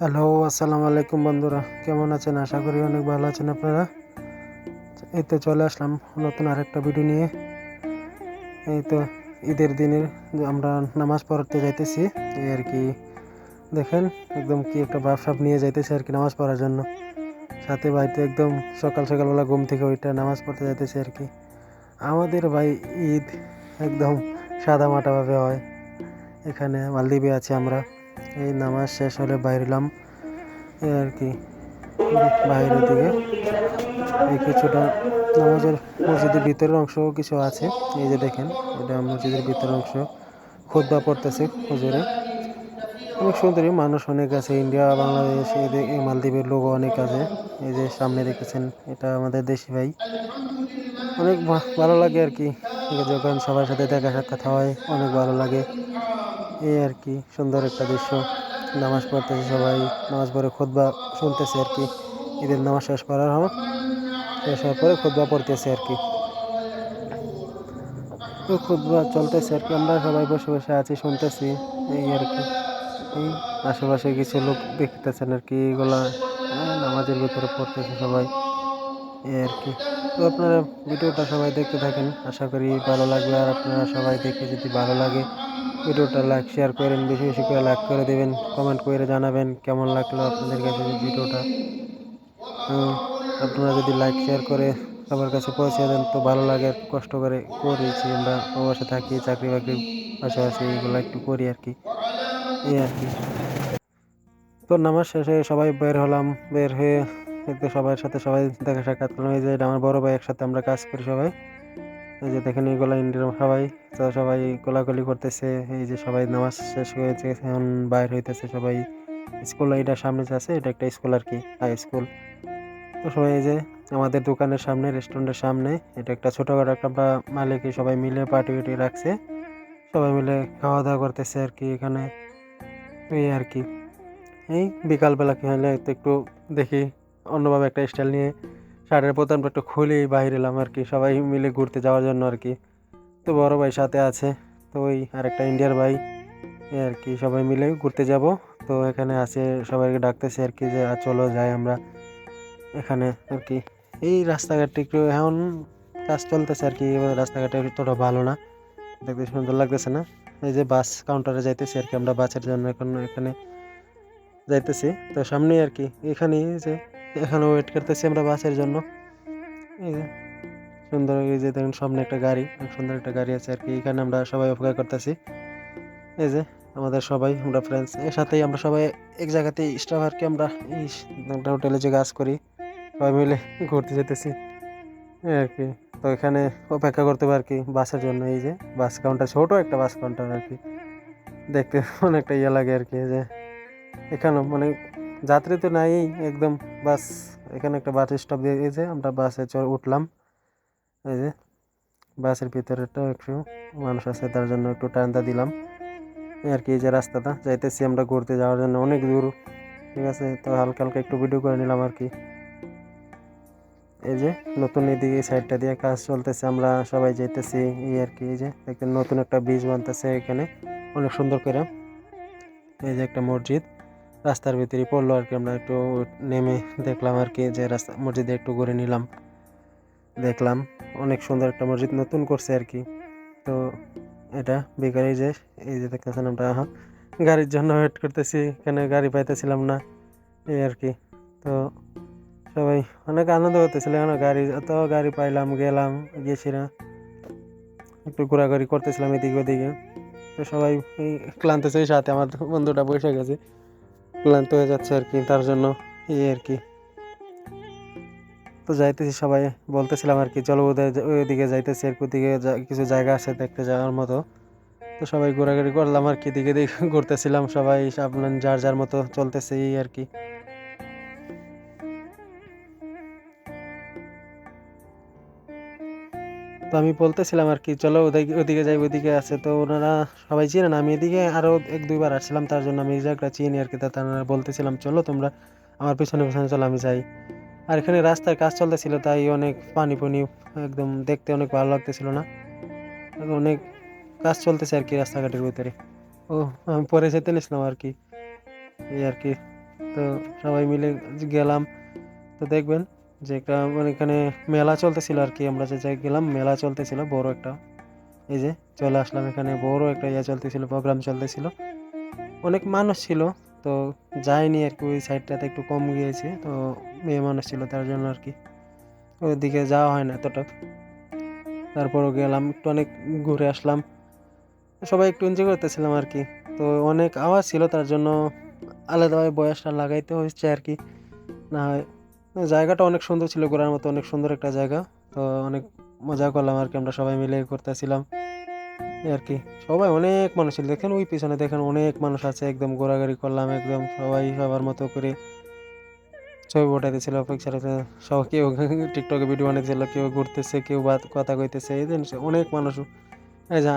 Hello, আসসালামু আলাইকুম বন্ধুরা। কেমন আছেন? আশা করি অনেক ভালো আছেন আপনারা। এই তো চলে আসলাম নতুন আরেকটা ভিডিও নিয়ে। এই তো ঈদের দিনের আমরা নামাজ পড়তে যাইতেছি, এই আর কি। দেখেন একদম কি একটা বাপ সাপ নিয়ে যাইতেছি আর কি নামাজ পড়ার জন্য। সাথে বাড়িতে একদম সকাল সকালবেলা ঘুম থেকে ওইটা নামাজ পড়তে যাইতেছি আর কি। আমাদের ভাই ঈদ একদম সাদা মাটাভাবে হয়। এখানে মালদ্বীপে আছি আমরা। এই নামাজ শেষ হলে বাইরলাম এই আর কি, বাইরের দিকে। এই কিছুটা নামাজের মসজিদের ভিতরের অংশ কিছু আছে। এই যে দেখেন, এটা মসজিদের ভিতরের অংশ। খোদবা পড়তেছে হুজুরে। অনেক সুন্দরী মানুষ অনেক আছে। ইন্ডিয়া, বাংলাদেশ এই মালদ্বীপের লোক অনেক আছে। এই যে সামনে দেখেছেন, এটা আমাদের দেশি ভাই। অনেক ভালো লাগে আর কি। যখন সবার সাথে দেখা সাক্ষাৎ হয়, অনেক ভালো লাগে। এই আর কি, সুন্দর একটা দৃশ্য। নামাজ পড়তেছে সবাই, নামাজ পড়ে খুতবা শুনতেছে আর কি। ঈদের নামাজ শেষ করার হোক, শেষ হওয়ার পরে খুতবা পড়তেছে আর কি। তো খুতবা চলতেছে আর কি, আমরা সবাই বসে বসে আছি, শুনতেছি, এই আর কি। এই আশেপাশে কিছু লোক দেখতেছেন আর কি, এগুলা নামাজের ভিতরে পড়তেছে সবাই, এই আর কি। তো আপনারা ভিডিওটা সবাই দেখতে থাকেন, আশা করি ভালো লাগবে আর আপনারা সবাই দেখে যদি ভালো লাগে ভিডিওটা লাইক শেয়ার করেন, বেশি বেশি করে লাইক করে দেবেন কমেন্ট করে জানাবেন কেমন লাগল আপনাদের কাছে ভিডিওটা। আপনারা যদি লাইক শেয়ার করে সবার কাছে পৌঁছে দেন, তো ভালো লাগে, কষ্ট করে করেছি আমরা প্রবাসে থাকি, চাকরি বাকরি পাশাপাশি এগুলো একটু করি আর কি। এই আর কি। তো নামাজ শেষে সবাই বের হলাম, বের হয়ে সবার সাথে সবাই দেখা সাক্ষাৎ করলাম। এই যে আমার বড় ভাই একসাথে আমরা কাজ করি সবাই। এই যে দেখেন এইগুলা ইন্ডিয়ার সবাই, তো সবাই কোলাকুলি করতেছে। এই যে সবাই নামাজ শেষ হয়েছে এখন বাইর হইতেছে সবাই। স্কুল এটা সামনে আছে, এটা একটা স্কুল আর কি, হাই স্কুল। তো সবাই এই যে আমাদের দোকানের সামনে, রেস্টুরেন্টের সামনে, এটা একটা ছোটখাটো একটা আমরা মালিক সবাই মিলে পার্টি উটি রাখছে। সবাই মিলে খাওয়া দাওয়া করতেছে আর কি এখানে। এই আর কি। এই বিকালবেলা কি হলে একটু দেখি, অন্যভাবে একটা স্টাইল নিয়ে শার্টের বোতামটা একটু খুলেই বাইরে এলাম আর কি সবাই মিলে ঘুরতে যাওয়ার জন্য আর কি। তো বড় ভাই সাথে আছে তো ওই আরেকটা ইন্ডিয়ার ভাই আর কি সবাই মিলে ঘুরতে যাব। তো এখানে আছে সবাইকে ডাকতেছে আর কি যে "আ, চলো যাই আমরা এখানে আর কি। এই রাস্তাঘাটটি একটু এখন কাজ চলতেছে আর কি রাস্তাঘাটে এতটা ভালো না। দেখতে সুন্দর লাগতেছে না? এই যে বাস কাউন্টারে যাইতেছি আর কি আমরা বাসের জন্য এখন এখানে যাইতেছি। তো সামনেই আর কি এখানেই যে এখানে ওয়েট করতেছি আমরা বাসের জন্য। এই যে, সুন্দর এই যে দেখুন সামনে একটা গাড়ি সুন্দর একটা গাড়ি আছে আর কি। এখানে আমরা সবাই অপেক্ষা করতেছি। এই যে, আমাদের সবাই, আমরা ফ্রেন্ডস এর সাথেই আমরা সবাই এক জায়গাতেই স্টাফ আর কি আমরা এই একটা হোটেলে যে কাজ করি, সবাই মিলে ঘুরতে যেতেছি। আর কি, তো এখানে অপেক্ষা করতে হবে আর কি বাসের জন্য। এই যে, বাস কাউন্টার ছোট একটা বাস কাউন্টার আর কি। দেখতে অনেকটা ইয়ে লাগে আর কি যে। এখানেও মানে যাত্রী তো নাই একদম বাস, এখানে একটা বাস স্টপ দিয়ে দিয়েছে আমরা বাসে চড়ে, উঠলাম। এই যে, বাসের ভিতরেটা একটু মানুষ আছে, তার জন্য একটু টানটা দিলাম। আর কি, এই যে রাস্তাটা, যাইতেছি আমরা ঘুরতে যাওয়ার জন্য, অনেক দূর, ঠিক আছে? তো হালকা হালকা একটু ভিডিও করে নিলাম আর কি। এই যে, নতুন এদিকে সাইডটা দিয়ে কাজ চলতেছে, আমরা সবাই যাইতেছি, এই আর কি, এই যে দেখেন নতুন একটা ব্রিজ বানতেছে এখানে, অনেক সুন্দর করে। এই যে একটা মসজিদ। রাস্তার ভিতরে পড়ল আর কি। আমরা একটু নেমে দেখলাম আর কি যে রাস্তা, মসজিদে একটু ঘুরে নিলাম। দেখলাম অনেক সুন্দর একটা মসজিদ নতুন করছে আর কি। তো এটা বেকারি যে, এই যে দেখতেছেন আমরা গাড়ির জন্য ওয়েট করতেছি এখানে গাড়ি পাইতেছিলাম না, এই আর কি। তো সবাই অনেক আনন্দ করতেছিল, কেন গাড়ি, এত গাড়ি পাইলাম, গেলাম গেছিলাম একটু ঘোরাঘুরি করতেছিলাম এদিকে ওদিকে। তো সবাই ক্লান্ত সেই সাথে আমার বন্ধুটা বসে গেছে। ক্লান্ত হয়ে যাচ্ছে আর কি, তার জন্য এই আর কি। তো যাইতেছি সবাই, বলতেছিলাম আর কি, চলো ওইদিকে যাইতেছি আর ওদিকে কিছু জায়গা আছে দেখতে যাওয়ার মতো। তো সবাই ঘোরাঘুরি করলাম আর কি, দিকে দিকে ঘুরতেছিলাম সবাই আপনার যার যার মতো চলতেছে এই আর কি। তো আমি বলতেছিলাম আর কি, চলো ওদিকে যাই, ওদিকে আছে। তো ওনারা সবাই চিনেন আমি এদিকে আরও এক, দুইবার আসছিলাম, তার জন্য আমি এই জায়গাটা চিনি আর কি। তা তারা বলতেছিলাম, চলো তোমরা আমার পিছনে পিছনে চলো, আমি যাই। আর এখানে রাস্তায় কাজ চলতেছিল, তাই অনেক পানি পানি একদম দেখতে অনেক ভালো লাগতেছিল না। অনেক কাজ চলতেছে আর কি রাস্তাঘাটের ভিতরে। ও, আমি পরে যেতে নিছিলাম আর কি। এই আর কি। তো সবাই মিলে গেলাম। তো দেখবেন যে একটা মানে এখানে মেলা চলতেছিল আর কি, আমরা যে জায়গায় গেলাম, মেলা চলতেছিল, বড় একটা। এই যে চলে আসলাম এখানে, বড় একটা ইয়ে চলতেছিল, প্রোগ্রাম চলতেছিল। অনেক মানুষ ছিল, তো যায়নি আর কি, ওই সাইডটাতে একটু কম গিয়েছে, তো মেয়ে মানুষ ছিল তার জন্য আর কি। ওইদিকে যাওয়া হয় না এতটা। তারপরও গেলাম, একটু অনেক ঘুরে আসলাম। সবাই একটু এনজয় করতেছিলাম আর কি। তো অনেক আওয়াজ ছিল, তার জন্য আলাদাভাবে বয়সটা লাগাইতে হয়েছে আর কি। না হয় জায়গাটা অনেক সুন্দর ছিল ঘোরার মতো, অনেক সুন্দর একটা জায়গা। তো অনেক মজা করলাম আর কি, আমরা সবাই মিলে করতেছিলাম আর কি, সবাই অনেক মানুষ ছিল। দেখেন ওই পিছনে দেখেন অনেক মানুষ আছে, একদম ঘোরাঘুরি করলাম, একদম সবাই সবার মতো করে ছবি ওঠাইতেছিল পিকচারে সব কেউ টিকটকে ভিডিও বানাইতেছিল, কেউ ঘুরতেছে, কেউ কথা কইতেছে, এই জিনিস অনেক মানুষ।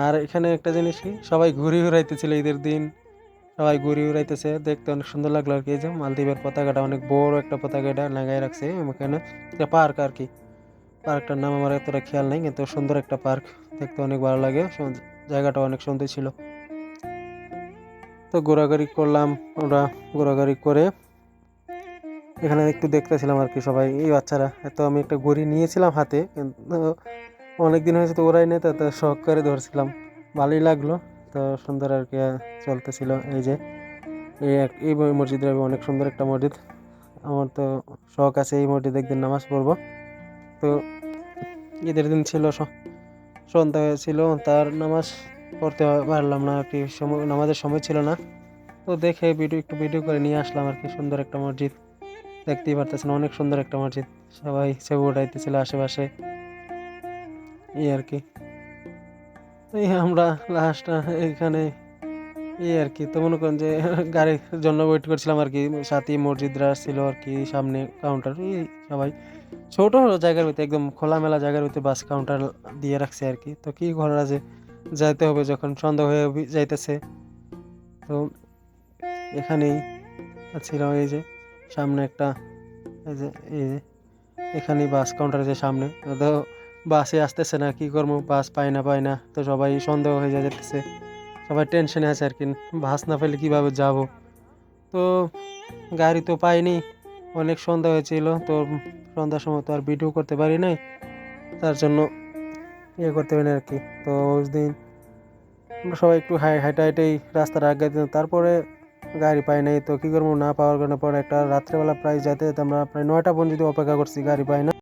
আর এখানে একটা জিনিস কি, সবাই ঘুরে ঘুরাইতেছিল ঈদের দিন। সবাই ঘুরি উড়াইতেছে, দেখতে অনেক সুন্দর লাগল আর কি। যে মালদ্বীপের পতাকাটা অনেক বড় একটা পতাকা এটা লাগাই রাখছে এখানে একটা পার্ক আর কি। পার্কটার নাম আমার এতটা খেয়াল নেই, কিন্তু সুন্দর একটা পার্ক। দেখতে অনেক ভালো লাগে জায়গাটা অনেক সুন্দর ছিল। তো ঘোরাঘুরি করলাম ওরা ঘোরাঘুরি করে। এখানে একটু দেখতেছিলাম আর কি সবাই, এই বাচ্চারা। তো আমি একটা ঘড়ি নিয়েছিলাম হাতে, কিন্তু অনেক দিন হয়েছে তো ওরাই নেই, তো শখ করে ধরছিলাম। ভালোই লাগল। তো সুন্দর আর কি চলতেছিল। এই যে, এই এই মসজিদটা অনেক সুন্দর একটা মসজিদ। আমার তো শখ আছে এই মসজিদে একদিন নামাজ পড়ব। তো ঈদের দিন ছিল সন্ধ্যা ছিল, তার নামাজ পড়তে পারলাম না আর কি, সময়, নামাজের সময় ছিল না। তো দেখে ভিডিও, একটু ভিডিও করে নিয়ে আসলাম আর কি, সুন্দর একটা মসজিদ। দেখতেই পারতেছেন, অনেক সুন্দর একটা মসজিদ। সবাই ছবি উঠাইতেছিল আশেপাশে। এই আর কি। এই আমরা লাস্ট এখানে এই আর কি। তো মনে করেন যে, গাড়ির জন্য ওয়েট করছিলাম আর কি। সাথী মসজিদরা ছিল আর কি, সামনে কাউন্টার এই সবাই ছোট জায়গার ভিতরে, একদম খোলামেলা জায়গার ভিতরে বাস কাউন্টার দিয়ে রাখছে আর কি। তো কি করার আছে? যাইতে হবে যখন সন্ধ্যা হয়ে যাইতেছে। তো এখানেই ছিল এই যে, সামনে একটা এই যে এই যে, এখানেই বাস কাউন্টার আছে সামনে। তো বাসে আসতেছে না, কি করব? বাস পায় না পায় না। তো সবাই সন্দেহ হয়ে যেতেছে সবাই টেনশনে আছে আর কি, বাস না পেলে কীভাবে যাব? তো গাড়ি তো পাইনি, অনেক সন্ধ্যা হয়েছিল। তো সন্ধ্যার সময় তো আর ভিডিও করতে পারি নাই, তার জন্য ইয়ে করতে পারি আর কি। তো ওই দিন আমরা সবাই একটু হাই হাইটা হাইটাই রাস্তার আগে তারপরে গাড়ি পাই নাই। তো কী করব? না পাওয়ার কারণে পরে একটা রাত্রেবেলা প্রায় যেতে আমরা প্রায় নয়টা পর্যন্ত অপেক্ষা করছি, গাড়ি পাই না।